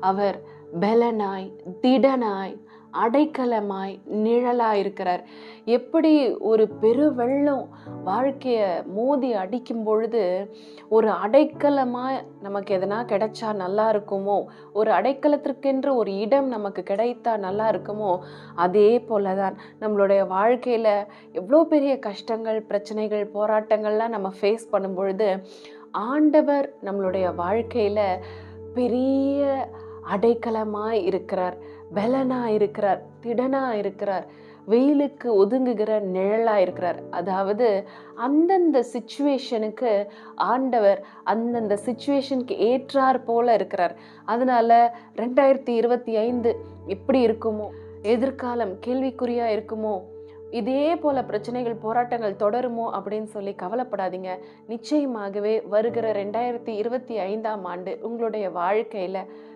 அவர் பலனாய் திடனாய் அடைக்கலமாய் நிழலாக இருக்கிறார் எப்படி ஒரு பெருவெள்ளம் வாழ்க்கையை மோதி அடிக்கும் பொழுது ஒரு அடைக்கலமாக நமக்கு எதனா கிடைச்சா நல்லா இருக்குமோ ஒரு அடைக்கலத்திற்கென்று ஒரு இடம் நமக்கு கிடைத்தா நல்லா இருக்குமோ அதே போல தான் நம்மளுடைய வாழ்க்கையில் எவ்வளோ பெரிய கஷ்டங்கள் பிரச்சனைகள் போராட்டங்கள்லாம் நம்ம ஃபேஸ் பண்ணும் பொழுது ஆண்டவர் நம்மளுடைய வாழ்க்கையில் பெரிய அடைக்கலமாக இருக்கிறார் பலனாக இருக்கிறார் திடனாக இருக்கிறார் வெயிலுக்கு ஒதுங்குகிற நிழலாக இருக்கிறார். அதாவது அந்தந்த சுச்சுவேஷனுக்கு ஆண்டவர் அந்தந்த சுச்சுவேஷனுக்கு ஏற்றார் போல இருக்கிறார். அதனால் ரெண்டாயிரத்தி இருபத்தி ஐந்து எப்படி இருக்குமோ எதிர்காலம் கேள்விக்குறியாக இருக்குமோ இதே போல பிரச்சனைகள் போராட்டங்கள் தொடருமோ அப்படின்னு சொல்லி கவலைப்படாதீங்க. நிச்சயமாகவே வருகிற ரெண்டாயிரத்தி இருபத்தி ஐந்தாம் ஆண்டு உங்களுடைய வாழ்க்கையில்